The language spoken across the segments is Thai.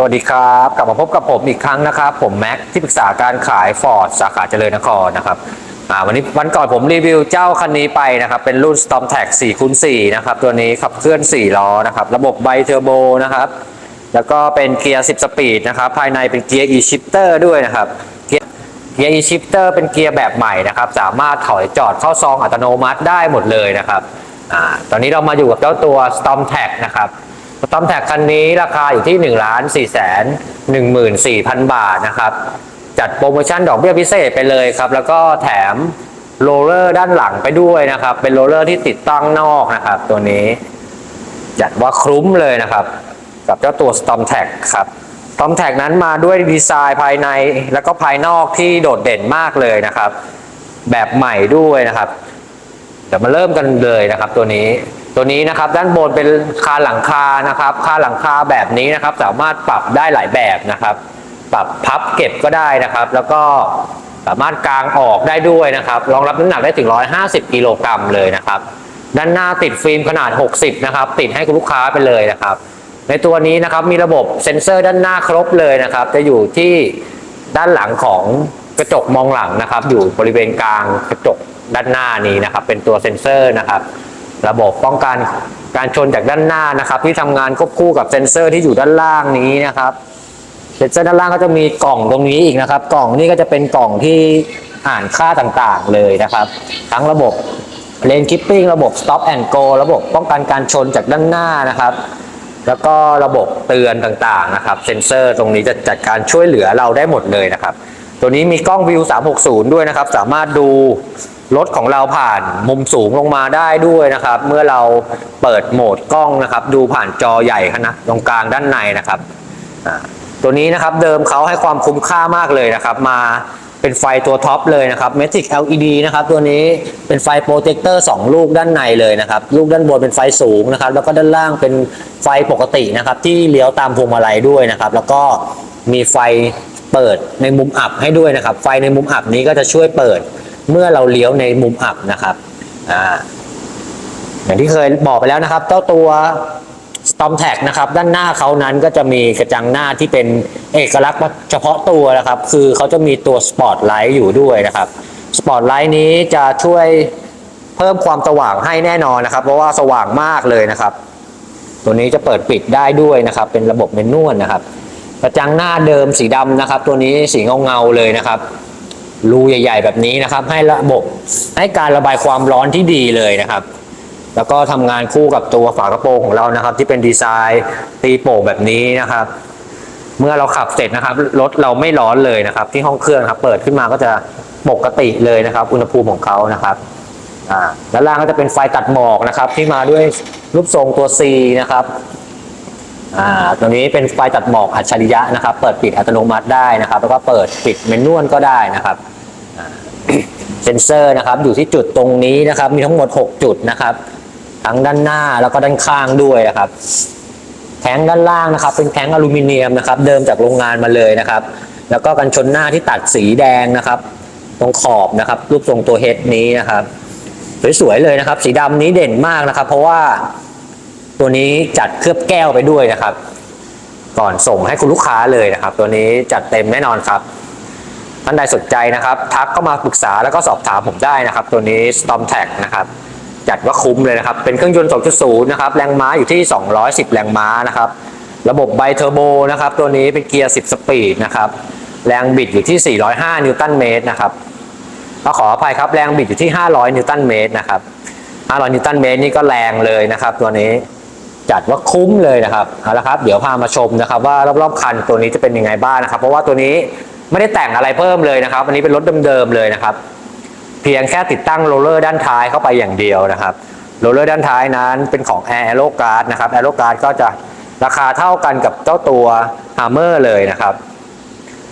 สวัสดีครับ กลับมาพบกับผมอีกครั้งนะครับ ผมแม็กที่ปรึกษาการขายฟอร์ดสาขาเจริญนครนะครับวันนี้วันก่อนผมรีวิวเจ้าคันนี้ไปนะครับ เป็นรุ่น Storm t a g 4คูณ4นะครับ ตัวนี้ขับเคลื่อน 4 ล้อนะครับ ระบบไบเทอร์โบนะครับ แล้วก็เป็นเกียร์ 10 สปีดนะครับ ภายในเป็นเกียร์ e-shifter ด้วยนะครับเกียร์ e-shifter เป็นเกียร์แบบใหม่นะครับ สามารถถอยจอดเข้าซองอัตโนมัติได้หมดเลยนะครับอตอนนี้เรามาอยู่กับเจ้าตัว Storm t a g นะครับ ตอมแท็กคันนี้ราคาอยู่ที่1นึ่งล้านสี่แสนหนึ่งหมื่นสี่พันบาทนะครับ จัดโปรโมชั่นดอกเบี้ยพิเศษไปเลยครับ แล้วก็แถมโรลเลอร์ด้านหลังไปด้วยนะครับ เป็นโรลเลอร์ที่ติดตั้งนอกนะครับ ตัวนี้ จัดว่าคุ้มเลยนะครับ กับเจ้าตัว Storm Tag ครับ Storm Tag นั้นมาด้วยดีไซน์ภายในแล้วก็ภายนอกที่โดดเด่นมากเลยนะครับ แบบใหม่ด้วยนะครับเดี๋ยวมาเริ่มกันเลยนะครับตัวนี้ ตัวนี้นะครับด้านบนเป็นคานหลังคานะครับคานหลังคาแบบนี้นะครับ สามารถปรับได้หลายแบบนะครับ ปรับพับเก็บก็ได้นะครับ แล้วก็สามารถกางออกได้ด้วยนะครับรองรับน้ำหนักได้ถึง 150 กิโลกรัมเลยนะครับด้านหน้าติดฟิล์มขนาด 60 นะครับ ติดให้คุณลูกค้าไปเลยนะครับ ในตัวนี้นะครับมีระบบเซ็นเซอร์ด้านหน้าครบเลยนะครับ จะอยู่ที่ด้านหลังของกระจกมองหลังนะครับ อยู่บริเวณกลางกระจกด้านหน้านี้นะครับ เป็นตัวเซ็นเซอร์นะครับ ระบบป้องกันการชนจากด้านหน้านะครับ ที่ทำงานควบคู่กับเซ็นเซอร์ที่อยู่ด้านล่างนี้นะครับเซ็นเซอร์ด้านล่างก็จะมีกล่องตรงนี้อีกนะครับ กล่องนี้ก็จะเป็นกล่องที่อ่านค่าต่างๆเลยนะครับ ทั้งระบบเลนคิปปิ้งระบบ stop and go ระบบป้องกันการชนจากด้านหน้านะครับ แล้วก็ระบบเตือนต่างๆนะครับ เซ็นเซอร์ตรงนี้จะจัดการช่วยเหลือเราได้หมดเลยนะครับ ตัวนี้มีกล้องวิว 360 ด้วยนะครับ สามารถดู รถของเราผ่านมุมสูงลงมาได้ด้วยนะครับ เมื่อเราเปิดโหมดกล้องนะครับ ดูผ่านจอใหญ่ขนาดตรงกลางด้านในนะครับตัวนี้นะครับเดิมเขาให้ความคุ้มค่ามากเลยนะครับ มาเป็นไฟตัวท็อปเลยนะครับ Matic LED นะครับ ตัวนี้เป็นไฟโปรเจคเตอร์2ลูกด้านในเลยนะครับ ลูกด้านบนเป็นไฟสูงนะครับ แล้วก็ด้านล่างเป็นไฟปกตินะครับ ที่เลี้ยวตามพวงมาลัยด้วยนะครับ แล้วก็มีไฟเปิดในมุมอับให้ด้วยนะครับ ไฟในมุมอับนี้ก็จะช่วยเปิด เมื่อเราเลี้ยวในมุมอับนะครับอ่าอย่างที่เคยบอกไปแล้วนะครับเจ้าตัว Storm Tag นะครับด้านหน้าเขานั้นก็จะมีกระจังหน้าที่เป็นเอกลักษณ์เฉพาะตัวนะครับ คือเขาจะมีตัว Spotlight อยู่ด้วยนะครับ Spotlight นี้จะช่วยเพิ่มความสว่างให้แน่นอนนะครับ เพราะว่าสว่างมากเลยนะครับ ตัวนี้จะเปิดปิดได้ด้วยนะครับ เป็นระบบเมนนวลนะครับ กระจังหน้าเดิมสีดำนะครับ ตัวนี้สีเงาเงาๆเลยนะครับ รูใหญ่ ๆ แบบนี้นะครับ ให้ระบบให้การระบายความร้อนที่ดีเลยนะครับ แล้วก็ทำงานคู่กับตัวฝากระโปรงของเรานะครับ ที่เป็นดีไซน์ตีโป่งแบบนี้นะครับ เมื่อเราขับเสร็จนะครับรถเราไม่ร้อนเลยนะครับ ที่ห้องเครื่องครับ เปิดขึ้นมาก็จะปกติเลยนะครับ อุณหภูมิของเขานะครับอ่าด้านล่างก็จะเป็นไฟตัดหมอกนะครับ ที่มาด้วยรูปทรงตัว C นะครับ อ่าตัวนี้เป็นไฟตัดหมอกอัจฉริยะนะครับ เปิดปิดอัตโนมัติได้นะครับ แล้วก็เปิดปิดเมนนวลก็ได้นะครับเซนเซอร์นะครับ อยู่ที่จุดตรงนี้นะครับ มีทั้งหมด 6 จุดนะครับ ทั้งด้านหน้าแล้วก็ด้านข้างด้วยนะครับ แท้งด้านล่างนะครับ เป็นแท้งอลูมิเนียมนะครับ เดิมจากโรงงานมาเลยนะครับ แล้วก็กันชนหน้าที่ตัดสีแดงนะครับ ตรงขอบนะครับ รูปทรงตัวเฮดนี้นะครับ สวยๆเลยนะครับ สีดำนี้เด่นมากนะครับ เพราะว่า ตัวนี้จัดเคลือบแก้วไปด้วยนะครับ ก่อนส่งให้คุณลูกค้าเลยนะครับ ตัวนี้จัดเต็มแน่นอนครับท่านใดสนใจนะครับ ทักเข้ามาปรึกษาแล้วก็สอบถามผมได้นะครับ ตัวนี้ Storm Tag นะครับจัดว่าคุ้มเลยนะครับ เป็นเครื่องยนต์ 2.0 นะครับ แรงม้าอยู่ที่ 210 แรงม้านะครับ ระบบไบเทอร์โบนะครับ ตัวนี้เป็นเกียร์ 10 สปีดนะครับ แรงบิดอยู่ที่ 405 นิวตันเมตรนะครับก็ขออภัยครับ แรงบิดอยู่ที่ 500 นิวตันเมตรนะครับ 500 นิวตันเมตรนี่ก็แรงเลยนะครับ ตัวนี้ จัดว่าคุ้มเลยนะครับเอาละครับ เดี๋ยวพามาชมนะครับว่ารอบๆคันตัวนี้จะเป็นยังไงบ้างนะครับ เพราะว่าตัวนี้ไม่ได้แต่งอะไรเพิ่มเลยนะครับอันนี้เป็นรถเดิมๆเลยนะครับ เพียงแค่ติดตั้งโรลเลอร์ด้านท้ายเข้าไปอย่างเดียวนะครับโรลเลอร์ด้านท้ายนั้นเป็นของ Air a e r o Guard นะครับ a e r o Guard ก็จะราคาเท่ากันกับเจ้าตัว Hammer เลยนะครับ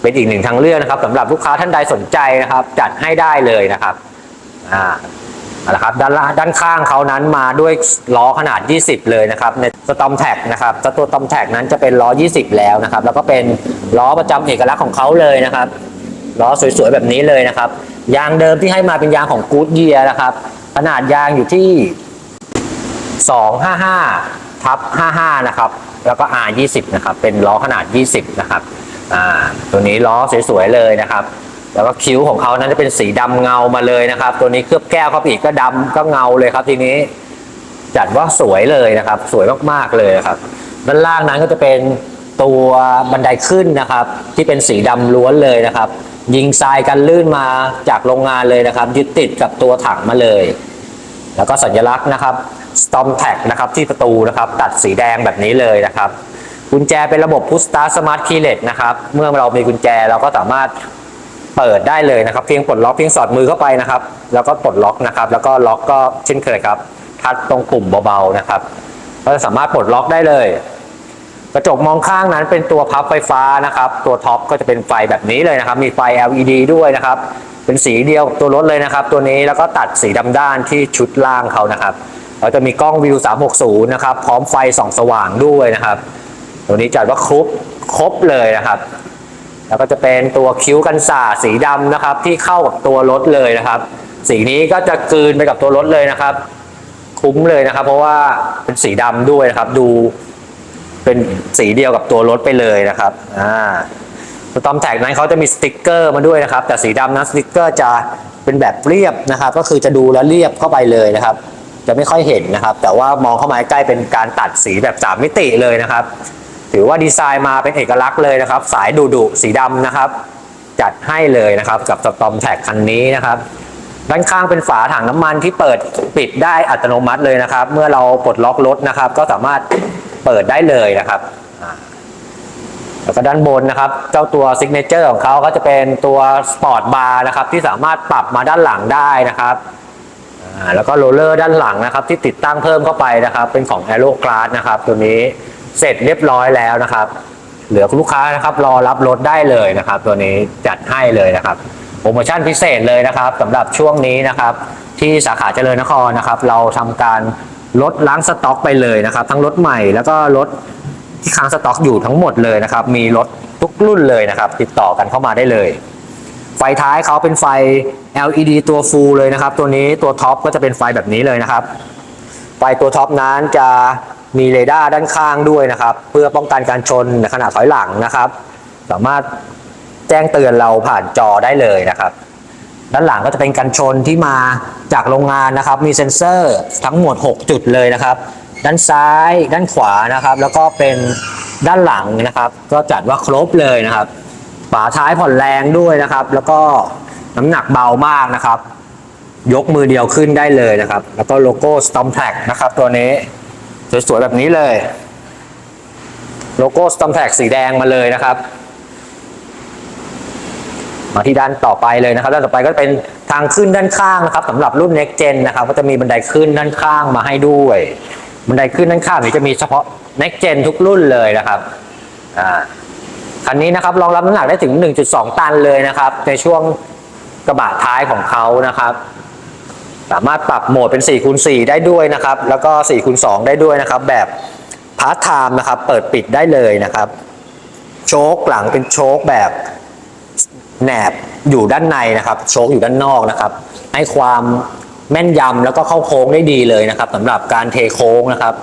เป็นอีกหนึ่งทางเลือกนะครับสำหรับลูกค้าท่านใดสนใจนะครับ จัดให้ได้เลยนะครับอ่า เอาละครับด้านล่างด้านข้างเขานั้นมาด้วยล้อขนาด 20 เลยนะครับในสตอมแท็กนะครับตัวตัวตอมแท็กนั้นจะเป็นล้อ 20 แล้วนะครับ แล้วก็เป็นล้อประจำเอกลักษณ์ของเขาเลยนะครับล้อสวยๆแบบนี้เลยนะครับ ยางเดิมที่ให้มาเป็นยางของกู๊ดเยียนะครับ ขนาดยางอยู่ที่ 255ทับ55 นะครับ แล้วก็ R 20นะครับ เป็นล้อขนาด 20 นะครับ อ่า ตัวนี้ล้อสวยๆเลยนะครับ แล้วก็คิ้วของเขานั้นจะเป็นสีดำเงามาเลยนะครับ ตัวนี้เคลือบแก้วเข้าไปอีกก็ดำก็เงาเลยครับ ทีนี้จัดว่าสวยเลยนะครับ สวยมากๆเลยครับด้านล่างนั้นก็จะเป็นตัวบันไดขึ้นนะครับ ที่เป็นสีดำล้วนเลยนะครับ ยิงทรายกันลื่นมาจากโรงงานเลยนะครับ ยึดติดกับตัวถังมาเลย แล้วก็สัญลักษณ์นะครับ Storm Tag นะครับที่ประตูนะครับ ตัดสีแดงแบบนี้เลยนะครับ กุญแจเป็นระบบ Push Start Smart Keyless นะครับ เมื่อเรามีกุญแจเราก็สามารถ เปิดได้เลยนะครับ เพียงปลดล็อกเพียงสอดมือเข้าไปนะครับ แล้วก็ปลดล็อกนะครับ แล้วก็ล็อกก็เช่นเคยครับทัดตรงปุ่มเบาๆนะครับ ก็จะสามารถปลดล็อกได้เลย กระจกมองข้างนั้นเป็นตัวพับไฟฟ้านะครับ ตัวท็อปก็จะเป็นไฟแบบนี้เลยนะครับ มีไฟ LED ด้วยนะครับ เป็นสีเดียวกับตัวรถเลยนะครับ ตัวนี้แล้วก็ตัดสีดำด้านที่ชุดล่างเขานะครับเราจะมีกล้องวิว 360 นะครับ พร้อมไฟส่องสว่างด้วยนะครับ ตัวนี้จัดว่าครบครบเลยนะครับ แล้วก็จะเป็นตัวคิ้วกันสาสีดำนะครับ ที่เข้ากับตัวรถเลยนะครับ สีนี้ก็จะกลืนไปกับตัวรถเลยนะครับ คุ้มเลยนะครับ เพราะว่าเป็นสีดำด้วยนะครับ ดูเป็นสีเดียวกับตัวรถไปเลยนะครับอ่าสตอมแท็กนั้นเขาจะมีสติกเกอร์มาด้วยนะครับ แต่สีดำนั้นสติกเกอร์จะเป็นแบบเรียบนะครับ ก็คือจะดูแล้วเรียบเข้าไปเลยนะครับ จะไม่ค่อยเห็นนะครับ แต่ว่ามองเข้ามาใกล้เป็นการตัดสีแบบสามมิติเลยนะครับ ถือว่าดีไซน์มาเป็นเอกลักษณ์เลยนะครับ สายดุดุสีดำนะครับ จัดให้เลยนะครับกับสตอมแท็กคันนี้นะครับด้านข้างเป็นฝาถังน้ำมันที่เปิดปิดได้อัตโนมัติเลยนะครับ เมื่อเราปลดล็อกรถนะครับ ก็สามารถเปิดได้เลยนะครับแล้วก็ด้านบนนะครับ เจ้าตัวซิกเนเจอร์ของเขาก็จะเป็นตัวสปอร์ตบาร์นะครับ ที่สามารถปรับมาด้านหลังได้นะครับแล้วก็โรลเลอร์ด้านหลังนะครับ ที่ติดตั้งเพิ่มเข้าไปนะครับ เป็นของ a e r o g l a s s นะครับ ตัวนี้ เสร็จเรียบร้อยแล้วนะครับ เหลือลูกค้านะครับรอรับรถได้เลยนะครับ ตัวนี้จัดให้เลยนะครับโปรโมชั่นพิเศษเลยนะครับสำหรับช่วงนี้นะครับ ที่สาขาเจริญนครนะครับ เราทำการลดล้างสต็อกไปเลยนะครับ ทั้งรถใหม่แล้วก็รถที่ค้างสต็อกอยู่ทั้งหมดเลยนะครับ มีรถทุกรุ่นเลยนะครับ ติดต่อกันเข้ามาได้เลย ไฟท้ายเขาเป็นไฟ LED ตัวฟูลเลยนะครับ ตัวนี้ตัวท็อปก็จะเป็นไฟแบบนี้เลยนะครับ ไฟตัวท็อปนั้นจะ มีเรดาร์ด้านข้างด้วยนะครับ เพื่อป้องกันการชนในขณะถอยหลังนะครับ สามารถแจ้งเตือนเราผ่านจอได้เลยนะครับ ด้านหลังก็จะเป็นกันชนที่มาจากโรงงานนะครับ มีเซ็นเซอร์ทั้งหมด 6 จุดเลยนะครับ ด้านซ้ายด้านขวานะครับ แล้วก็เป็นด้านหลังนะครับ ก็จัดว่าครบเลยนะครับฝาท้ายผ่อนแรงด้วยนะครับ แล้วก็น้ำหนักเบามากนะครับ ยกมือเดียวขึ้นได้เลยนะครับ แล้วก็โลโก้ Storm Tag นะครับตัวนี้ สวยๆแบบนี้เลย โลโก้ Storm Tag สีแดงมาเลยนะครับ มาที่ด้านต่อไปเลยนะครับ ด้านต่อไปก็เป็นทางขึ้นด้านข้างนะครับสำหรับรุ่น Next Gen นะครับ ก็จะมีบันไดขึ้นด้านข้างมาให้ด้วย บันไดขึ้นด้านข้างนี้จะมีเฉพาะ Next Gen ทุกรุ่นเลยนะครับอ่าคันนี้นะครับรองรับน้ำหนักได้ถึง 1.2 ตันเลยนะครับ ในช่วงกระบะท้ายของเขานะครับ สามารถปรับโหมดเป็น4คูณ4ได้ด้วยนะครับ แล้วก็4คูณ2ได้ด้วยนะครับ แบบพาร์ทไทม์นะครับ เปิดปิดได้เลยนะครับ โชคหลังเป็นโชคแบบแหนบอยู่ด้านในนะครับ โชคอยู่ด้านนอกนะครับ ให้ความแม่นยำแล้วก็เข้าโค้งได้ดีเลยนะครับสำหรับการเทโค้งนะครับ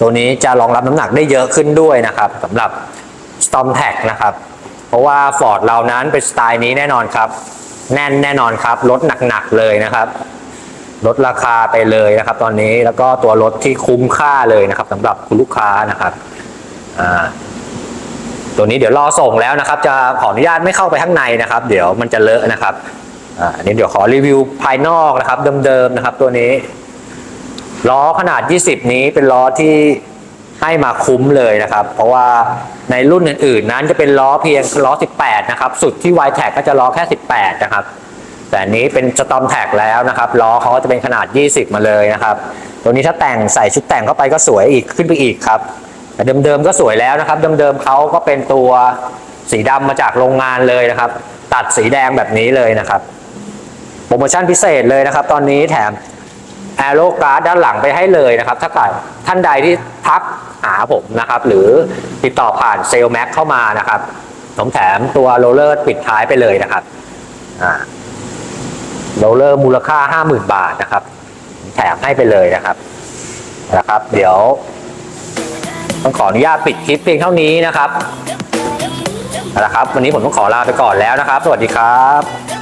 ตัวนี้จะรองรับน้ำหนักได้เยอะขึ้นด้วยนะครับสำหรับ Storm Tag นะครับ เพราะว่า Ford เรานั้นเป็นสไตล์นี้แน่นอนครับ แน่นแน่นอนครับ รถหนักๆเลยนะครับ ลดราคาไปเลยนะครับ ตอนนี้แล้วก็ตัวรถที่คุ้มค่าเลยนะครับสำหรับคุณลูกค้านะครับตัวนี้เดี๋ยวรอส่งแล้วนะครับ จะขออนุญาตไม่เข้าไปข้างในนะครับ เดี๋ยวมันจะเลอะนะครับอันนี้เดี๋ยวขอรีวิวภายนอกนะครับ เดิมๆนะครับ ตัวนี้ล้อขนาด 20 นี้เป็นล้อที่ให้มาคุ้มเลยนะครับ เพราะว่าในรุ่นอื่นๆ นั้นจะเป็นล้อเพียงล้อ 18 นะครับ สุดที่ y t a g ก็จะล้อแค่ 18 นะครับ แต่อันนี้เป็นสตอมแท็กแล้วนะครับล้อเขาก็จะเป็นขนาด 20 มาเลยนะครับ ตัวนี้ถ้าแต่งใส่ชุดแต่งเข้าไปก็สวยอีกขึ้นไปอีกครับ แต่เดิมๆก็สวยแล้วนะครับ เดิมๆเขาก็เป็นตัวสีดำมาจากโรงงานเลยนะครับ ตัดสีแดงแบบนี้เลยนะครับ โปรโมชั่นพิเศษเลยนะครับ ตอนนี้แถมแอโรการ์ดด้านหลังไปให้เลยนะครับ ถ้าเกิดท่านใดที่ทักหาผมนะครับ หรือติดต่อผ่านเซลแม็กเข้ามานะครับผมแถมตัวโรลเลอร์ปิดท้ายไปเลยนะครับอ่า โรลเลอร์มูลค่าห้าหมื่นบาทนะครับ แถมให้ไปเลยนะครับนะครับ เดี๋ยว ต้องขออนุญาตปิดคลิปเพียงเท่านี้นะครับเอาละครับ วันนี้ผมต้องขอลาไปก่อนแล้วนะครับ สวัสดีครับ